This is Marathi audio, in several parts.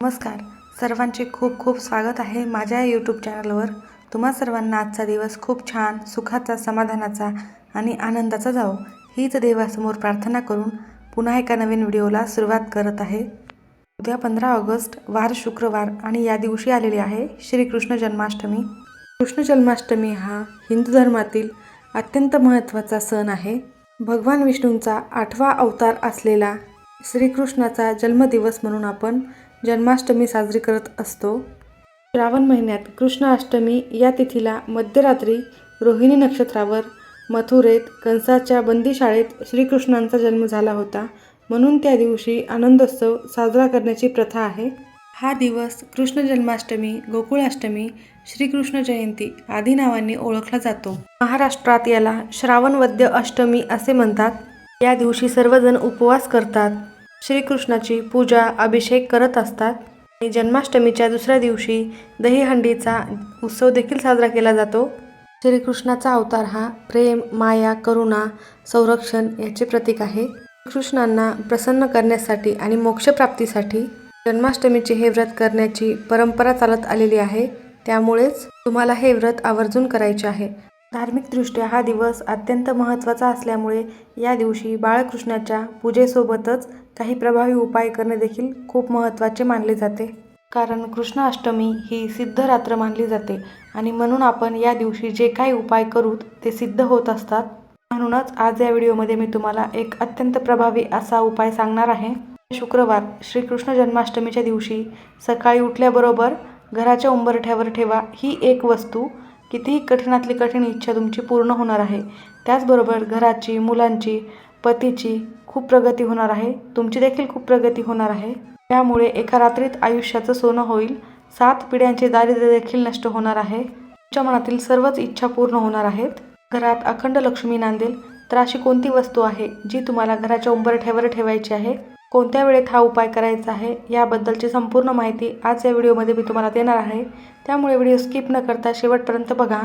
नमस्कार. सर्वांचे खूप खूप स्वागत आहे माझ्या यूट्यूब चॅनलवर तुम्हा सर्वांना आजचा दिवस खूप छान सुखाचा समाधानाचा आणि आनंदाचा जावो. हीच देवासमोर प्रार्थना करून पुन्हा एका नवीन व्हिडिओला सुरुवात करत आहे. उद्या पंधरा ऑगस्ट वार शुक्रवार आणि या दिवशी आलेली आहे श्रीकृष्ण जन्माष्टमी. कृष्ण जन्माष्टमी हा हिंदू धर्मातील अत्यंत महत्त्वाचा सण आहे. भगवान विष्णूंचा आठवा अवतार असलेला श्रीकृष्णाचा जन्मदिवस म्हणून आपण जन्माष्टमी साजरी करत असतो. श्रावण महिन्यात कृष्णाष्टमी या तिथीला मध्यरात्री रोहिणी नक्षत्रावर मथुरेत कंसाच्या बंदीशाळेत श्रीकृष्णांचा जन्म झाला होता. म्हणून त्या दिवशी आनंदोत्सव साजरा करण्याची प्रथा आहे. हा दिवस कृष्ण जन्माष्टमी गोकुळाष्टमी श्रीकृष्ण जयंती आदी नावांनी ओळखला जातो. महाराष्ट्रात याला श्रावणवद्य अष्टमी असे म्हणतात. या दिवशी सर्वजण उपवास करतात. श्रीकृष्णाची पूजा अभिषेक करत असतात. आणि जन्माष्टमीच्या दुसऱ्या दिवशी दहीहंडीचा उत्सव देखील साजरा केला जातो. श्रीकृष्णाचा अवतार हा प्रेम माया करुणा संरक्षण याचे प्रतीक आहे. कृष्णांना प्रसन्न करण्यासाठी आणि मोक्षप्राप्तीसाठी जन्माष्टमीचे हे व्रत करण्याची परंपरा चालत आलेली आहे. त्यामुळेच तुम्हाला हे व्रत आवर्जून करायचे आहे. धार्मिकदृष्ट्या हा दिवस अत्यंत महत्त्वाचा असल्यामुळे या दिवशी बाळकृष्णाच्या पूजेसोबतच काही प्रभावी उपाय करणे देखील खूप महत्त्वाचे मानले जाते. कारण कृष्णाष्टमी ही सिद्ध रात्र मानली जाते आणि म्हणून आपण या दिवशी जे काही उपाय करूत ते सिद्ध होत असतात. म्हणूनच आज या व्हिडिओमध्ये मी तुम्हाला एक अत्यंत प्रभावी असा उपाय सांगणार आहे. शुक्रवार श्रीकृष्ण जन्माष्टमीच्या दिवशी सकाळी उठल्याबरोबर घराच्या उंबरठ्यावर ठेवा ही एक वस्तू. कितीही कठीणातली कठीण इच्छा तुमची पूर्ण होणार आहे. त्याचबरोबर घराची मुलांची पतीची खूप प्रगती होणार आहे. तुमची देखील खूप प्रगती होणार आहे. त्यामुळे एका रात्रीत आयुष्याचं सोनं होईल. सात पिढ्यांचे दारिद्र्य देखील नष्ट होणार आहे. तुमच्या मनातील सर्वच इच्छा पूर्ण होणार आहेत. घरात अखंड लक्ष्मी नांदेल. तर अशी कोणती वस्तू आहे जी तुम्हाला घराच्या उंबरठ्यावर ठेवायची आहे? कोणत्या वेळेत हा उपाय करायचा आहे? याबद्दलची संपूर्ण माहिती आज या व्हिडिओमध्ये मी तुम्हाला देणार आहे. त्यामुळे व्हिडिओ स्किप न करता शेवटपर्यंत बघा.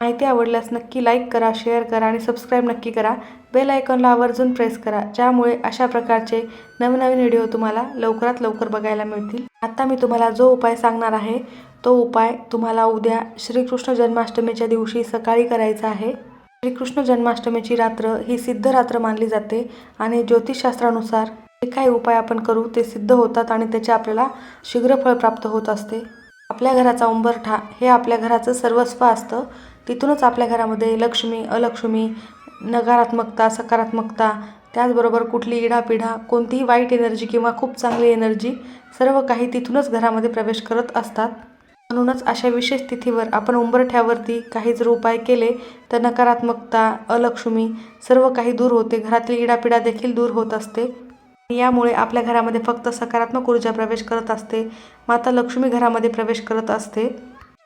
माहिती आवडल्यास नक्की लाईक करा शेअर करा आणि सबस्क्राईब नक्की करा. बेल आयकॉनला आवर्जून प्रेस करा. ज्यामुळे अशा प्रकारचे नवनवीन व्हिडिओ तुम्हाला लवकरात लवकर बघायला मिळतील. आता मी तुम्हाला जो उपाय सांगणार आहे तो उपाय तुम्हाला उद्या श्रीकृष्ण जन्माष्टमीच्या दिवशी सकाळी करायचा आहे. श्रीकृष्ण जन्माष्टमीची रात्र ही सिद्ध रात्र मानली जाते आणि ज्योतिषशास्त्रानुसार जे काही उपाय आपण करू ते सिद्ध होतात आणि त्याचे आपल्याला शीघ्र फळ प्राप्त होत असते. आपल्या घराचा उंबरठा हे आपल्या घराचं सर्वस्व असतं. तिथूनच आपल्या घरामध्ये लक्ष्मी अलक्ष्मी नकारात्मकता सकारात्मकता त्याचबरोबर कुठली इडापिढा कोणतीही वाईट एनर्जी किंवा खूप चांगली एनर्जी सर्व काही तिथूनच घरामध्ये प्रवेश करत असतात. म्हणूनच अशा विशेष तिथीवर आपण उंबरठ्यावरती काही जर उपाय केले तर नकारात्मकता अलक्ष्मी सर्व काही दूर होते. घरातील इडापिडा देखील दूर होत असते. यामुळे आपल्या घरामध्ये फक्त सकारात्मक ऊर्जा प्रवेश करत असते. माता लक्ष्मी घरामध्ये प्रवेश करत असते.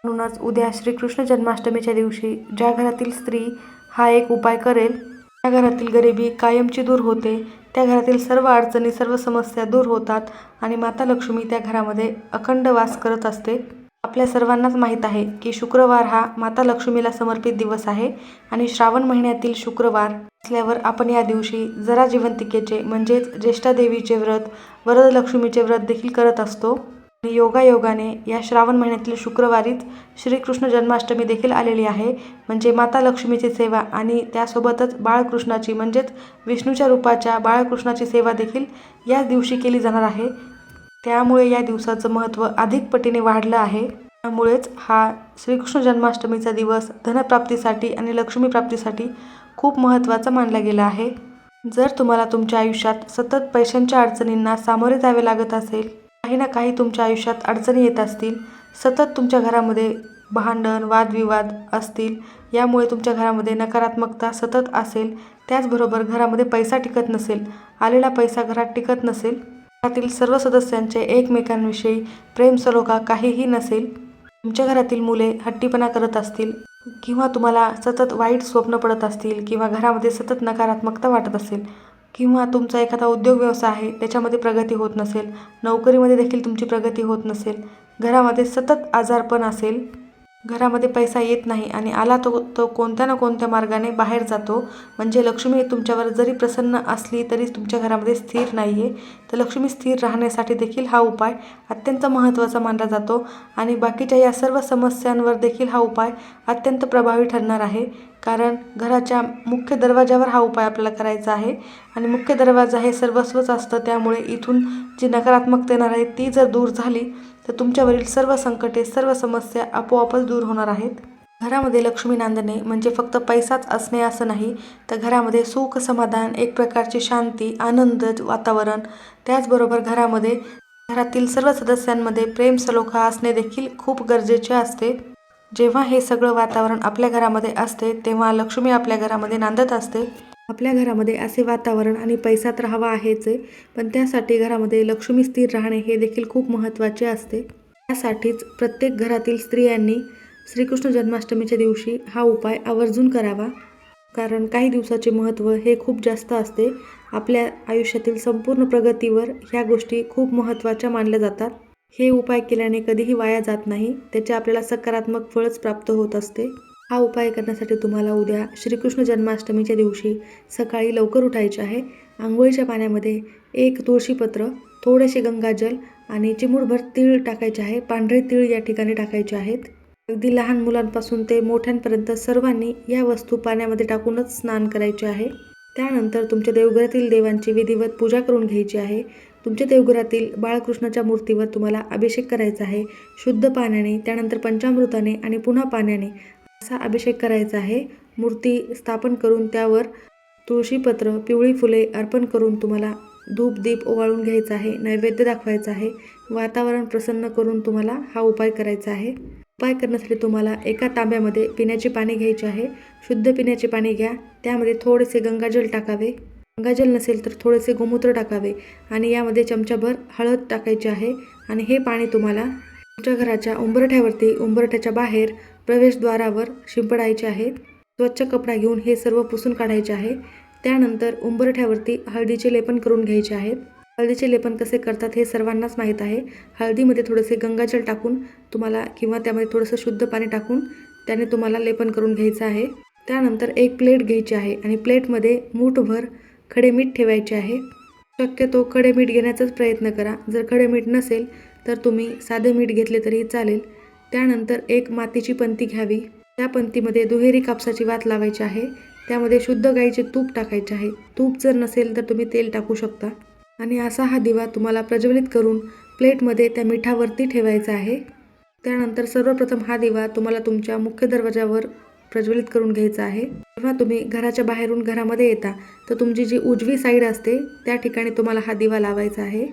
म्हणूनच उद्या श्रीकृष्ण जन्माष्टमीच्या दिवशी ज्या घरातील स्त्री हा एक उपाय करेल त्या घरातील गरिबी कायमची दूर होते त्या घरातील सर्व अडचणी सर्व समस्या दूर होतात आणि माता लक्ष्मी त्या घरामध्ये अखंड वास करत असते. आपल्या सर्वांनाच माहीत आहे की शुक्रवार हा माता लक्ष्मीला समर्पित दिवस आहे आणि श्रावण महिन्यातील शुक्रवार असल्यावर आपण या दिवशी जरा जिवंतिकेचे म्हणजेच ज्येष्ठादेवीचे व्रत वरदलक्ष्मीचे व्रत देखील करत असतो. आणि योगायोगाने या श्रावण महिन्यातील शुक्रवारीच श्रीकृष्ण जन्माष्टमी देखील आलेली आहे. म्हणजे माता लक्ष्मीची सेवा आणि त्यासोबतच बाळकृष्णाची म्हणजेच विष्णूच्या रूपाच्या बाळकृष्णाची सेवा देखील याच दिवशी केली जाणार आहे. त्यामुळे या दिवसाचं महत्त्व अधिक पटीने वाढलं आहे. त्यामुळेच हा श्रीकृष्ण जन्माष्टमीचा दिवस धनप्राप्तीसाठी आणि लक्ष्मीप्राप्तीसाठी खूप महत्त्वाचा मानला गेला आहे. जर तुम्हाला तुमच्या आयुष्यात सतत पैशांच्या अडचणींना सामोरे जावे लागत असेल काही ना काही तुमच्या आयुष्यात अडचणी येत असतील सतत तुमच्या घरामध्ये भांडण वादविवाद असतील यामुळे तुमच्या घरामध्ये नकारात्मकता सतत असेल त्याचबरोबर घरामध्ये पैसा टिकत नसेल आलेला पैसा घरात टिकत नसेल घरातील सर्व सदस्यांचे एकमेकांविषयी प्रेम सलोखा काहीही नसेल तुमच्या घरातील मुले हट्टीपणा करत असतील किंवा तुम्हाला सतत वाईट स्वप्न पडत असतील किंवा घरामध्ये सतत नकारात्मकता वाटत असेल किंवा तुमचा एखादा उद्योग व्यवसाय आहे त्याच्यामध्ये प्रगती होत नसेल नोकरीमध्ये देखील तुमची प्रगती होत नसेल घरामध्ये सतत आजारपण असेल घरामध्ये पैसा येत नाही आणि आला तो तो कोणत्या ना कोणत्या मार्गाने बाहेर जातो. म्हणजे लक्ष्मी तुमच्यावर जरी प्रसन्न असली तरी तुमच्या घरामध्ये स्थिर नाही आहे तर लक्ष्मी स्थिर राहण्यासाठी देखील हा उपाय अत्यंत महत्त्वाचा मानला जातो आणि बाकीच्या या सर्व समस्यांवर देखील हा उपाय अत्यंत प्रभावी ठरणार आहे. कारण घराच्या मुख्य दरवाजावर हा उपाय आपल्याला करायचा आहे आणि मुख्य दरवाजा हे सर्वस्वच असतं. त्यामुळे इथून जी नकारात्मकता आहे ती जर दूर झाली तर तुमच्यावरील सर्व संकटे सर्व समस्या आपोआपच दूर होणार आहेत. घरामध्ये लक्ष्मी नांदणे म्हणजे फक्त पैसाच असणे असं नाही तर घरामध्ये सुख समाधान एक प्रकारची शांती आनंद वातावरण. त्याचबरोबर घरामध्ये घरातील सर्व सदस्यांमध्ये प्रेम सलोखा असणे देखील खूप गरजेचे असते. जेव्हा हे सगळं वातावरण आपल्या घरामध्ये असते तेव्हा लक्ष्मी आपल्या घरामध्ये नांदत असते. आपल्या घरामध्ये असे वातावरण आणि पैसा तर हवा आहेच आहे पण त्यासाठी घरामध्ये लक्ष्मी स्थिर राहणे हे देखील खूप महत्त्वाचे असते. त्यासाठीच प्रत्येक घरातील स्त्रियांनी श्रीकृष्ण जन्माष्टमीच्या दिवशी हा उपाय आवर्जून करावा. कारण काही दिवसाचे महत्त्व हे खूप जास्त असते. आपल्या आयुष्यातील संपूर्ण प्रगतीवर ह्या गोष्टी खूप महत्त्वाच्या मानल्या जातात. हे उपाय केल्याने कधीही वाया जात नाही. त्याचे आपल्याला सकारात्मक फळच प्राप्त होत असते. हा उपाय करण्यासाठी तुम्हाला उद्या श्रीकृष्ण जन्माष्टमीच्या दिवशी सकाळी लवकर उठायचे आहे. आंघोळीच्या पाण्यामध्ये एक तुळशीपत्र थोडेसे गंगाजल आणि चिमूडभर तीळ टाकायचे आहे. पांढरे तीळ या ठिकाणी टाकायचे आहेत. अगदी लहान मुलांपासून ते मोठ्यांपर्यंत सर्वांनी या वस्तू पाण्यामध्ये टाकूनच स्नान करायचे आहे. त्यानंतर तुमच्या देवघरातील देवांची विधिवत पूजा करून घ्यायची आहे. तुमच्या देवघरातील बाळकृष्णाच्या मूर्तीवर तुम्हाला अभिषेक करायचा आहे. शुद्ध पाण्याने त्यानंतर पंचामृताने आणि पुन्हा पाण्याने असा अभिषेक करायचा आहे. मूर्ती स्थापन करून त्यावर तुळशीपत्र पिवळी फुले अर्पण करून तुम्हाला धूप दीप ओवाळून घ्यायचा आहे नैवेद्य दाखवायचा आहे. वातावरण प्रसन्न करून तुम्हाला हा उपाय करायचा आहे. उपाय करण्यासाठी तुम्हाला एका तांब्यामध्ये पिण्याचे पाणी घ्यायचे आहे. शुद्ध पिण्याचे पाणी घ्या. त्यामध्ये थोडेसे गंगाजल टाकावे. गंगाजल नसेल तर थोडेसे गोमूत्र टाकावे आणि यामध्ये चमचाभर हळद टाकायची आहे आणि हे पाणी तुम्हाला तुमच्या घराच्या उंबरठ्यावरती उंबरठ्याच्या बाहेर प्रवेशद्वारावर शिंपडायचे आहे स्वच्छ कपडा घेऊन हे सर्व पुसून काढायचे आहे. त्यानंतर उंबरठ्यावरती हळदीचे लेपन करून घ्यायचे आहेत. हळदीचे लेपन कसे करतात हे सर्वांनाच माहीत आहे. हळदीमध्ये थोडेसे गंगाजल टाकून तुम्हाला किंवा त्यामध्ये थोडंसं शुद्ध पाणी टाकून त्याने तुम्हाला लेपन करून घ्यायचं आहे. त्यानंतर एक प्लेट घ्यायची आहे आणि प्लेटमध्ये मूठभर खडे मीठ ठेवायचे आहे. शक्यतो खडे मीठ घेण्याचाच प्रयत्न करा. जर खडे मीठ नसेल तर तुम्ही साधे मीठ घेतले तरी चालेल. त्यानंतर एक मातीची पंती घ्यावी. त्या पंतीमध्ये दुहेरी कापसाची वात लावायची आहे. त्यामध्ये शुद्ध गाईचे तूप टाकायचे आहे. तूप जर नसेल तर तुम्ही तेल टाकू शकता. आणि असा हा दिवा तुम्हाला प्रज्वलित करून प्लेटमध्ये त्या मिठावरती ठेवायचा आहे. त्यानंतर सर्वप्रथम हा दिवा तुम्हाला तुमच्या मुख्य दरवाजावर प्रज्वलित करून घ्यायचा आहे. जेव्हा तुम्ही घराच्या बाहेरून घरामध्ये येता तर तुमची जी उजवी साईड असते त्या ठिकाणी तुम्हाला हा दिवा लावायचा आहे.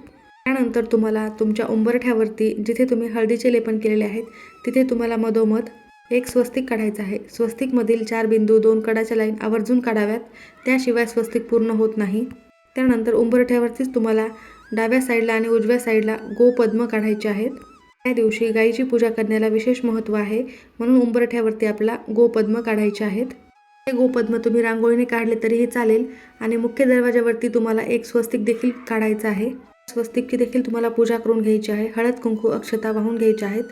त्यानंतर तुम्हाला तुमच्या उंबरठ्यावरती जिथे तुम्ही हळदीचे लेपन केलेले आहेत तिथे तुम्हाला मधोमध एक स्वस्तिक काढायचं आहे. स्वस्तिकमधील चार बिंदू दोन कडाच्या लाईन आवर्जून काढाव्यात त्याशिवाय स्वस्तिक पूर्ण होत नाही. त्यानंतर उंबरठ्यावरतीच तुम्हाला डाव्या साईडला आणि उजव्या साईडला गोपद्म काढायचे आहेत. त्या दिवशी गायीची पूजा करण्याला विशेष महत्त्व आहे म्हणून उंबरठ्यावरती आपला गोपद्म काढायचे आहेत. हे गोपद्म तुम्ही रांगोळीने काढले तरीही चालेल आणि मुख्य दरवाजावरती तुम्हाला एक स्वस्तिक देखील काढायचं आहे. स्वस्तिकची देखील तुम्हाला पूजा करून घ्यायची आहे. हळद कुंकू अक्षता वाहून घ्यायच्या आहेत.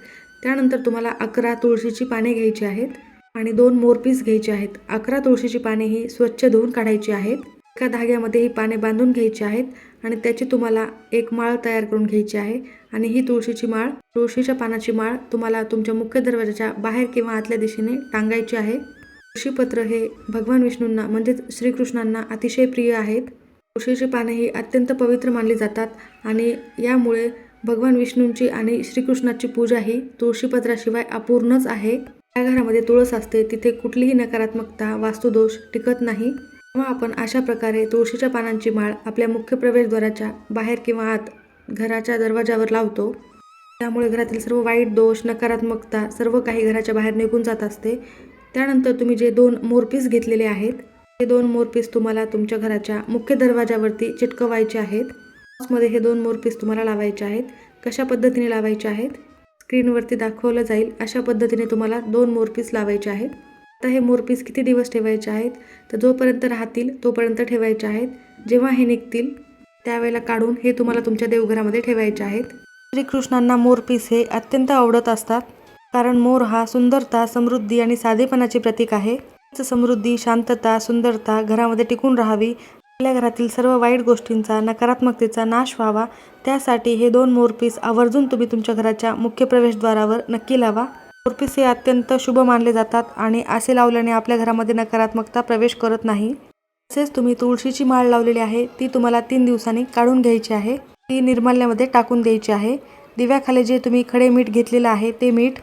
त्यानंतर तुम्हाला अकरा तुळशीची पाने घ्यायची आहेत आणि दोन मोरपीस घ्यायचे आहेत. अकरा तुळशीची पाने ही स्वच्छ धुवून काढायची आहेत. एका धाग्यामध्ये ही पाने बांधून घ्यायची आहेत आणि त्याची तुम्हाला एक माळ तयार करून घ्यायची आहे आणि ही तुळशीची माळ तुळशीच्या पानाची माळ तुम्हाला तुमच्या मुख्य दरवाजाच्या बाहेर किंवा आतल्या दिशेने टांगायची आहे. तुळशीपत्र हे भगवान विष्णूंना म्हणजेच श्रीकृष्णांना अतिशय प्रिय आहेत. तुळशीची पाने ही अत्यंत पवित्र मानली जातात आणि यामुळे भगवान विष्णूंची आणि श्रीकृष्णाची पूजा ही तुळशीपत्राशिवाय अपूर्णच आहे. ज्या घरामध्ये तुळस असते तिथे कुठलीही नकारात्मकता वास्तुदोष टिकत नाही. तेव्हा आपण अशा प्रकारे तुळशीच्या पानांची माळ आपल्या मुख्य प्रवेशद्वाराच्या बाहेर किंवा आत घराच्या दरवाजावर लावतो. त्यामुळे घरातील सर्व वाईट दोष नकारात्मकता सर्व काही घराच्या बाहेर निघून जात असते. त्यानंतर तुम्ही जे दोन मोरपीस घेतलेले आहेत हे दोन मोरपीस तुम्हाला तुमच्या घराच्या मुख्य दरवाजावरती चिटकवायचे आहेत. मध्ये हे दोन मोरपीस तुम्हाला लावायचे आहेत. कशा पद्धतीने लावायचे आहेत? स्क्रीनवरती दाखवलं जाईल अशा पद्धतीने तुम्हाला दोन मोरपीस लावायचे आहेत. आता हे मोरपीस किती दिवस ठेवायचे आहेत? तर जोपर्यंत राहतील तोपर्यंत ठेवायचे आहेत. जेव्हा हे निघतील त्यावेळेला काढून हे तुम्हाला तुमच्या देवघरामध्ये ठेवायचे आहेत. श्रीकृष्णांना मोरपीस हे अत्यंत आवडत असतात. कारण मोर हा सुंदरता समृद्धी आणि साधेपणाचे प्रतीक आहे. समृद्धी शांतता सुंदरता घरामध्ये टिकून राहावी. आपल्या घरातील सर्व वाईट गोष्टींचा नकारात्मकतेचा नाश व्हावा. त्यासाठी हे दोन मोरपीस आवर्जून तुम्ही तुमच्या घराच्या मुख्य प्रवेशद्वारावर नक्की लावा. मोरपीस हे अत्यंत शुभ मानले जातात आणि असे लावल्याने आपल्या घरामध्ये नकारात्मकता प्रवेश करत नाही. तसेच तुम्ही तुळशीची माळ लावलेली आहे ती तुम्हाला तीन दिवसांनी काढून घ्यायची आहे. ती निर्माल्यामध्ये टाकून द्यायची आहे. दिव्याखाली जे तुम्ही खडे मीठ घेतलेलं आहे ते मीठ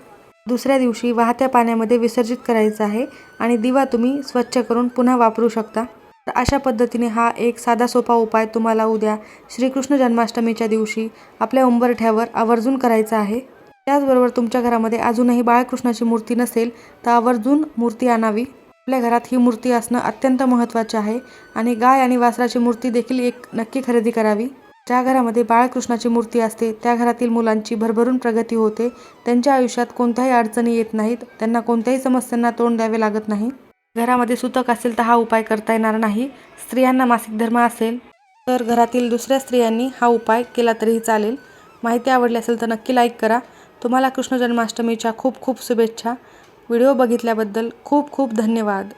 दुसऱ्या दिवशी वाहत्या पाण्यामध्ये विसर्जित करायचं आहे आणि दिवा तुम्ही स्वच्छ करून पुन्हा वापरू शकता. तर अशा पद्धतीने हा एक साधा सोपा उपाय तुम्हाला उद्या श्रीकृष्ण जन्माष्टमीच्या दिवशी आपल्या उंबरठ्यावर आवर्जून करायचा आहे. त्याचबरोबर तुमच्या घरामध्ये अजूनही बाळकृष्णाची मूर्ती नसेल तर आवर्जून मूर्ती आणावी. आपल्या घरात ही मूर्ती असणं अत्यंत महत्त्वाचे आहे आणि गाय आणि वासराची मूर्ती देखील एक नक्की खरेदी करावी. ज्या घरामध्ये बाळकृष्णाची मूर्ती असते त्या घरातील मुलांची भरभरून प्रगती होते. त्यांच्या आयुष्यात कोणत्याही अडचणी येत नाहीत. त्यांना कोणत्याही समस्यांना तोंड द्यावे लागत नाही. घरामध्ये सुतक असेल तर हा उपाय करता येणार नाही. स्त्रियांना मासिक धर्म असेल तर घरातील दुसऱ्या स्त्रियांनी हा उपाय केला तरीही चालेल. माहिती आवडली असेल तर नक्की लाईक करा. तुम्हाला कृष्ण जन्माष्टमीच्या खूप खूप शुभेच्छा. व्हिडिओ बघितल्याबद्दल खूप खूप धन्यवाद.